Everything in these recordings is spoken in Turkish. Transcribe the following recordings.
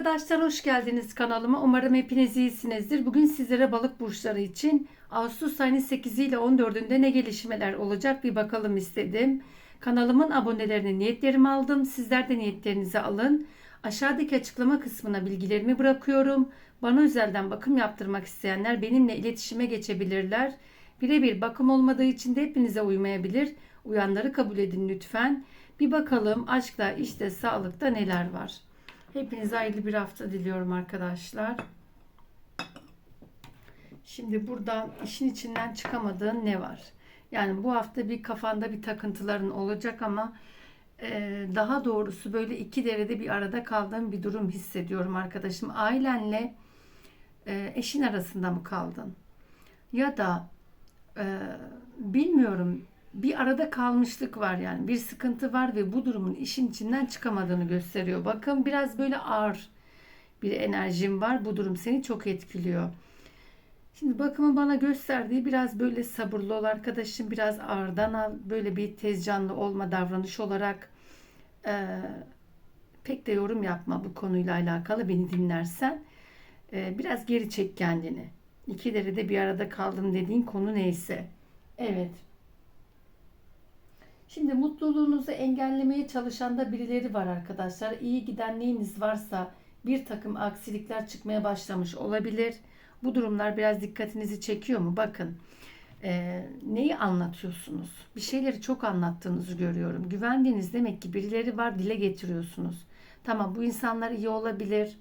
arkadaşlar hoş geldiniz kanalıma. Umarım hepiniz iyisinizdir. Bugün sizlere balık burçları için Ağustos ayının 8 ile 14'ünde ne gelişmeler olacak bir bakalım istedim. Kanalımın abonelerini niyetlerimi aldım. Sizler de niyetlerinizi alın. Aşağıdaki açıklama kısmına bilgilerimi bırakıyorum. Bana özelden bakım yaptırmak isteyenler benimle iletişime geçebilirler. Birebir bakım olmadığı için de hepinize uymayabilir. Uyanları kabul edin lütfen. Bir bakalım aşkta, işte, sağlıkta neler var. Hepinize hayırlı bir hafta diliyorum arkadaşlar. Şimdi burada işin içinden çıkamadığın ne var? Yani bu hafta bir kafanda bir takıntıların olacak ama e, daha doğrusu böyle iki derede bir arada kaldığın bir durum hissediyorum arkadaşım. Ailenle e, eşin arasında mı kaldın? Ya da e, bilmiyorum bir arada kalmışlık var yani bir sıkıntı var ve bu durumun işin içinden çıkamadığını gösteriyor. Bakın biraz böyle ağır bir enerjim var. Bu durum seni çok etkiliyor. Şimdi bakımın bana gösterdiği biraz böyle sabırlı ol arkadaşım. Biraz ağırdan al. Böyle bir tez canlı olma davranış olarak e, pek de yorum yapma bu konuyla alakalı beni dinlersen. E, biraz geri çek kendini. İki derede bir arada kaldım dediğin konu neyse. Evet. Şimdi mutluluğunuzu engellemeye çalışan da birileri var arkadaşlar. İyi giden neyiniz varsa bir takım aksilikler çıkmaya başlamış olabilir. Bu durumlar biraz dikkatinizi çekiyor mu? Bakın e, neyi anlatıyorsunuz? Bir şeyleri çok anlattığınızı görüyorum. Güvendiğiniz demek ki birileri var dile getiriyorsunuz. Tamam bu insanlar iyi olabilir.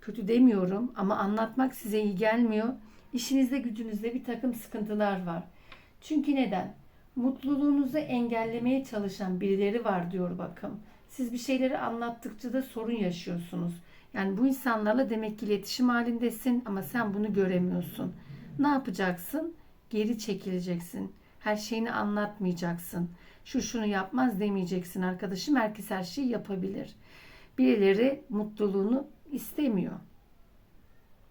Kötü demiyorum ama anlatmak size iyi gelmiyor. İşinizde gücünüzde bir takım sıkıntılar var. Çünkü neden? Mutluluğunuzu engellemeye çalışan birileri var diyor bakın. Siz bir şeyleri anlattıkça da sorun yaşıyorsunuz. Yani bu insanlarla demek ki iletişim halindesin ama sen bunu göremiyorsun. Ne yapacaksın? Geri çekileceksin. Her şeyini anlatmayacaksın. Şu şunu yapmaz demeyeceksin arkadaşım. Herkes her şeyi yapabilir. Birileri mutluluğunu istemiyor.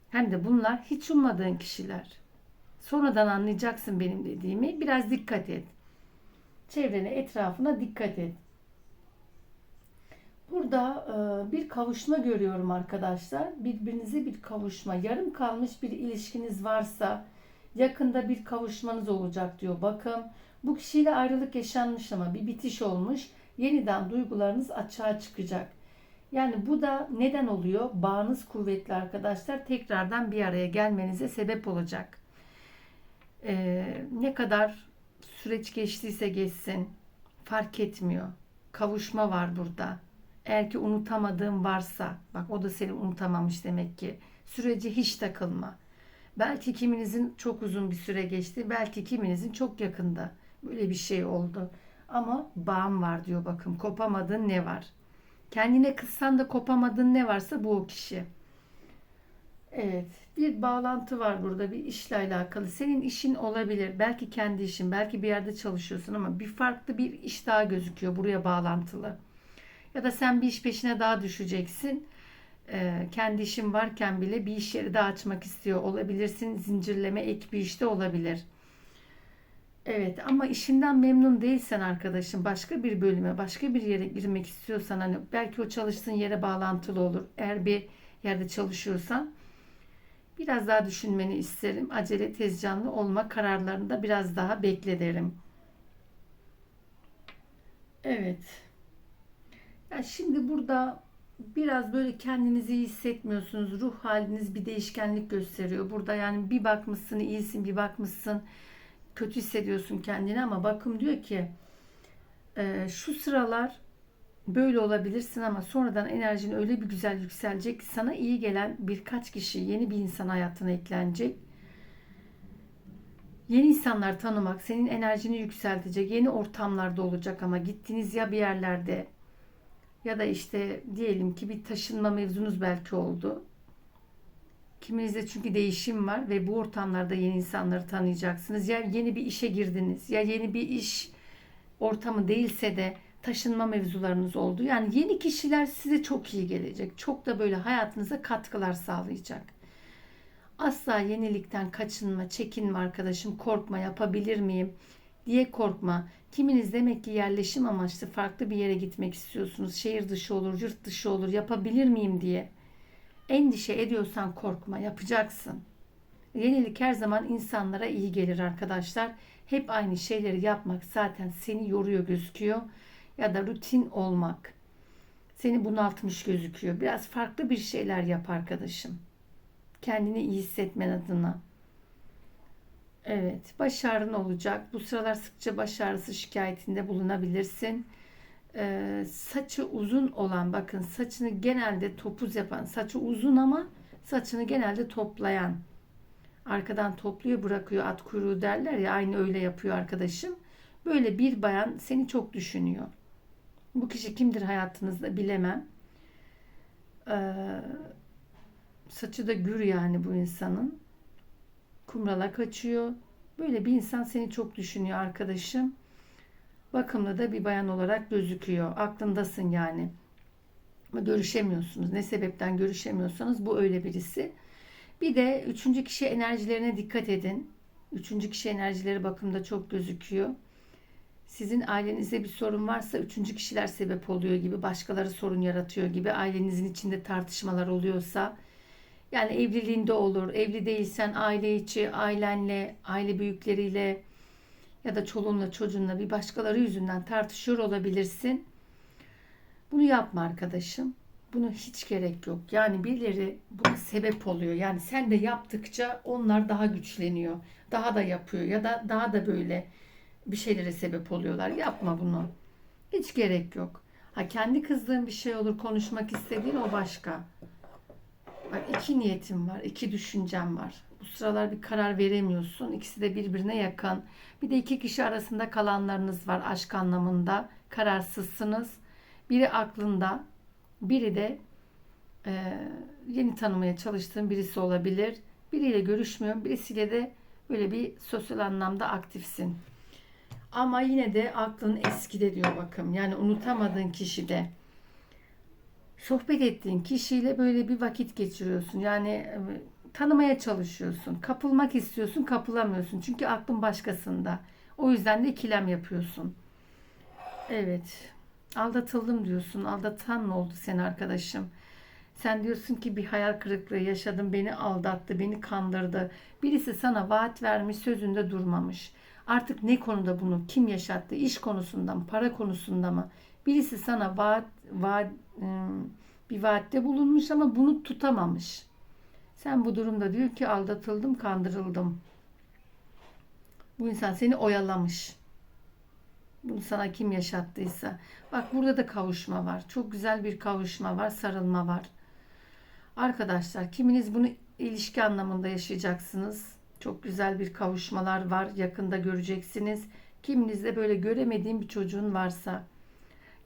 Hem de bunlar hiç ummadığın kişiler. Sonradan anlayacaksın benim dediğimi. Biraz dikkat et. Çevrene, etrafına dikkat et. Burada e, bir kavuşma görüyorum arkadaşlar. Birbirinize bir kavuşma. Yarım kalmış bir ilişkiniz varsa yakında bir kavuşmanız olacak diyor. Bakın bu kişiyle ayrılık yaşanmış ama bir bitiş olmuş. Yeniden duygularınız açığa çıkacak. Yani bu da neden oluyor? Bağınız kuvvetli arkadaşlar. Tekrardan bir araya gelmenize sebep olacak. Ee, ne kadar süreç geçtiyse geçsin fark etmiyor. Kavuşma var burada. Eğer ki unutamadığın varsa bak o da seni unutamamış demek ki. Sürece hiç takılma. Belki kiminizin çok uzun bir süre geçti. Belki kiminizin çok yakında. Böyle bir şey oldu. Ama bağım var diyor bakın. Kopamadığın ne var? Kendine kızsan da kopamadığın ne varsa bu o kişi. Evet, bir bağlantı var burada bir işle alakalı. Senin işin olabilir. Belki kendi işin, belki bir yerde çalışıyorsun ama bir farklı bir iş daha gözüküyor buraya bağlantılı. Ya da sen bir iş peşine daha düşeceksin. Ee, kendi işin varken bile bir iş yeri daha açmak istiyor olabilirsin. Zincirleme ek bir işte olabilir. Evet ama işinden memnun değilsen arkadaşım başka bir bölüme, başka bir yere girmek istiyorsan hani belki o çalıştığın yere bağlantılı olur. Eğer bir yerde çalışıyorsan Biraz daha düşünmeni isterim. Acele tez canlı olma kararlarında biraz daha bekle derim. Evet. Ya şimdi burada biraz böyle kendinizi iyi hissetmiyorsunuz. Ruh haliniz bir değişkenlik gösteriyor. Burada yani bir bakmışsın iyisin, bir bakmışsın kötü hissediyorsun kendini ama bakım diyor ki şu sıralar böyle olabilirsin ama sonradan enerjin öyle bir güzel yükselecek ki sana iyi gelen birkaç kişi, yeni bir insan hayatına eklenecek. Yeni insanlar tanımak senin enerjini yükseltecek. Yeni ortamlarda olacak ama gittiğiniz ya bir yerlerde ya da işte diyelim ki bir taşınma mevzunuz belki oldu. Kiminizde çünkü değişim var ve bu ortamlarda yeni insanları tanıyacaksınız. Ya yeni bir işe girdiniz ya yeni bir iş ortamı değilse de taşınma mevzularınız oldu. Yani yeni kişiler size çok iyi gelecek. Çok da böyle hayatınıza katkılar sağlayacak. Asla yenilikten kaçınma, çekinme arkadaşım, korkma, yapabilir miyim diye korkma. Kiminiz demek ki yerleşim amaçlı farklı bir yere gitmek istiyorsunuz. Şehir dışı olur, yurt dışı olur, yapabilir miyim diye. Endişe ediyorsan korkma, yapacaksın. Yenilik her zaman insanlara iyi gelir arkadaşlar. Hep aynı şeyleri yapmak zaten seni yoruyor gözüküyor. Ya da rutin olmak seni bunaltmış gözüküyor. Biraz farklı bir şeyler yap arkadaşım. Kendini iyi hissetmen adına. Evet, başarın olacak. Bu sıralar sıkça baş ağrısı şikayetinde bulunabilirsin. Ee, saçı uzun olan, bakın saçını genelde topuz yapan, saçı uzun ama saçını genelde toplayan, arkadan topluyor bırakıyor at kuyruğu derler ya aynı öyle yapıyor arkadaşım. Böyle bir bayan seni çok düşünüyor. Bu kişi kimdir hayatınızda bilemem. Ee, saçı da gür yani bu insanın. Kumrala kaçıyor. Böyle bir insan seni çok düşünüyor arkadaşım. Bakımlı da bir bayan olarak gözüküyor. Aklındasın yani. Ama görüşemiyorsunuz. Ne sebepten görüşemiyorsanız bu öyle birisi. Bir de üçüncü kişi enerjilerine dikkat edin. Üçüncü kişi enerjileri bakımda çok gözüküyor. Sizin ailenizde bir sorun varsa üçüncü kişiler sebep oluyor gibi, başkaları sorun yaratıyor gibi, ailenizin içinde tartışmalar oluyorsa, yani evliliğinde olur, evli değilsen aile içi, ailenle, aile büyükleriyle ya da çoluğunla çocuğunla bir başkaları yüzünden tartışıyor olabilirsin. Bunu yapma arkadaşım. Bunu hiç gerek yok. Yani birileri buna sebep oluyor. Yani sen de yaptıkça onlar daha güçleniyor. Daha da yapıyor ya da daha da böyle bir şeylere sebep oluyorlar. Yapma bunu. Hiç gerek yok. Ha kendi kızdığın bir şey olur, konuşmak istediğin o başka. Bak iki niyetim var, iki düşüncem var. Bu sıralar bir karar veremiyorsun. İkisi de birbirine yakın. Bir de iki kişi arasında kalanlarınız var aşk anlamında. Kararsızsınız. Biri aklında, biri de e, yeni tanımaya çalıştığın birisi olabilir. Biriyle görüşmüyorum, birisiyle de böyle bir sosyal anlamda aktifsin. Ama yine de aklın eskide diyor bakım. Yani unutamadığın kişide. Sohbet ettiğin kişiyle böyle bir vakit geçiriyorsun. Yani e, tanımaya çalışıyorsun. Kapılmak istiyorsun, kapılamıyorsun. Çünkü aklın başkasında. O yüzden de ikilem yapıyorsun. Evet. Aldatıldım diyorsun. Aldatan ne oldu sen arkadaşım? Sen diyorsun ki bir hayal kırıklığı yaşadım, beni aldattı, beni kandırdı. Birisi sana vaat vermiş, sözünde durmamış. Artık ne konuda bunu kim yaşattı? İş konusunda mı, para konusunda mı? Birisi sana vaat, vaat bir vaatte bulunmuş ama bunu tutamamış. Sen bu durumda diyor ki aldatıldım, kandırıldım. Bu insan seni oyalamış. Bunu sana kim yaşattıysa. Bak burada da kavuşma var. Çok güzel bir kavuşma var, sarılma var. Arkadaşlar kiminiz bunu ilişki anlamında yaşayacaksınız. Çok güzel bir kavuşmalar var. Yakında göreceksiniz. Kiminizde böyle göremediğim bir çocuğun varsa,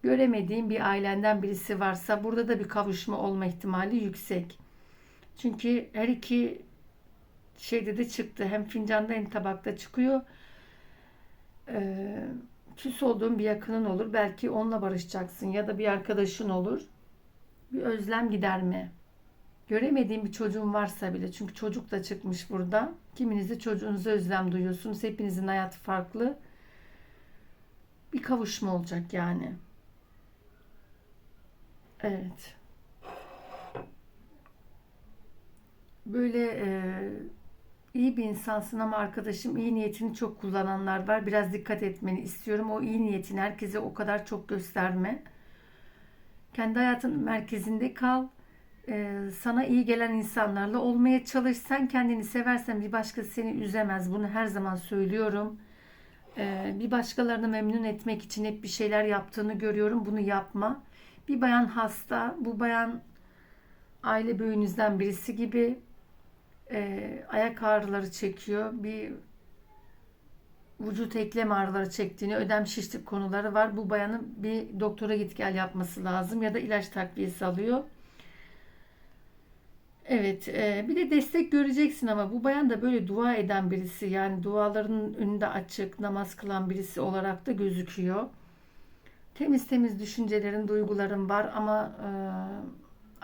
göremediğim bir ailenden birisi varsa burada da bir kavuşma olma ihtimali yüksek. Çünkü her iki şeyde de çıktı. Hem fincanda hem tabakta çıkıyor. Ee, küs olduğun bir yakının olur. Belki onunla barışacaksın ya da bir arkadaşın olur. Bir özlem giderme. Göremediğim bir çocuğun varsa bile çünkü çocuk da çıkmış burada. Kiminiz de çocuğunuza özlem duyuyorsunuz. Hepinizin hayatı farklı. Bir kavuşma olacak yani. Evet. Böyle e, iyi bir insansın ama arkadaşım iyi niyetini çok kullananlar var. Biraz dikkat etmeni istiyorum. O iyi niyetini herkese o kadar çok gösterme. Kendi hayatın merkezinde kal e, sana iyi gelen insanlarla olmaya çalış. Sen kendini seversen bir başkası seni üzemez. Bunu her zaman söylüyorum. E, bir başkalarını memnun etmek için hep bir şeyler yaptığını görüyorum. Bunu yapma. Bir bayan hasta. Bu bayan aile büyüğünüzden birisi gibi e, ayak ağrıları çekiyor. Bir vücut eklem ağrıları çektiğini, ödem şişlik konuları var. Bu bayanın bir doktora git gel yapması lazım ya da ilaç takviyesi alıyor. Evet, e, bir de destek göreceksin ama bu bayan da böyle dua eden birisi yani dualarının önünde açık, namaz kılan birisi olarak da gözüküyor. Temiz temiz düşüncelerin, duyguların var ama e,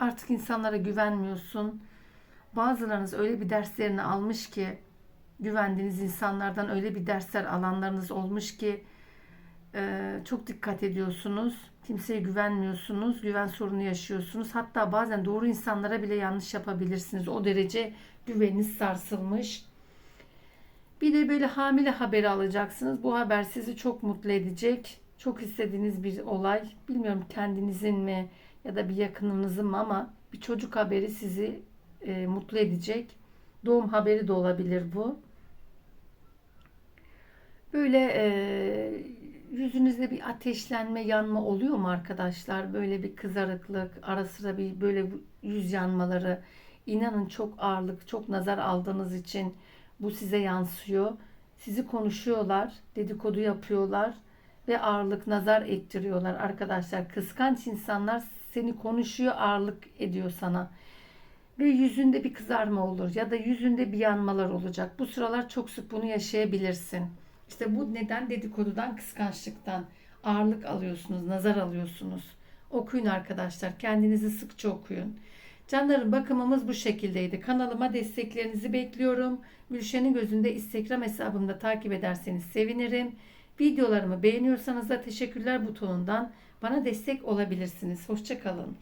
artık insanlara güvenmiyorsun. Bazılarınız öyle bir derslerini almış ki güvendiğiniz insanlardan öyle bir dersler alanlarınız olmuş ki e, çok dikkat ediyorsunuz. Kimseye güvenmiyorsunuz. Güven sorunu yaşıyorsunuz. Hatta bazen doğru insanlara bile yanlış yapabilirsiniz. O derece güveniniz sarsılmış. Bir de böyle hamile haberi alacaksınız. Bu haber sizi çok mutlu edecek. Çok istediğiniz bir olay. Bilmiyorum kendinizin mi ya da bir yakınınızın mı ama bir çocuk haberi sizi e, mutlu edecek. Doğum haberi de olabilir bu. Böyle e, yüzünüzde bir ateşlenme, yanma oluyor mu arkadaşlar? Böyle bir kızarıklık, ara sıra bir böyle yüz yanmaları. İnanın çok ağırlık, çok nazar aldığınız için bu size yansıyor. Sizi konuşuyorlar, dedikodu yapıyorlar ve ağırlık, nazar ettiriyorlar arkadaşlar. Kıskanç insanlar seni konuşuyor, ağırlık ediyor sana. Ve yüzünde bir kızarma olur ya da yüzünde bir yanmalar olacak. Bu sıralar çok sık bunu yaşayabilirsin. İşte bu neden dedikodudan, kıskançlıktan ağırlık alıyorsunuz, nazar alıyorsunuz. Okuyun arkadaşlar. Kendinizi sıkça okuyun. Canlarım bakımımız bu şekildeydi. Kanalıma desteklerinizi bekliyorum. Gülşen'in gözünde Instagram hesabımda takip ederseniz sevinirim. Videolarımı beğeniyorsanız da teşekkürler butonundan bana destek olabilirsiniz. Hoşçakalın.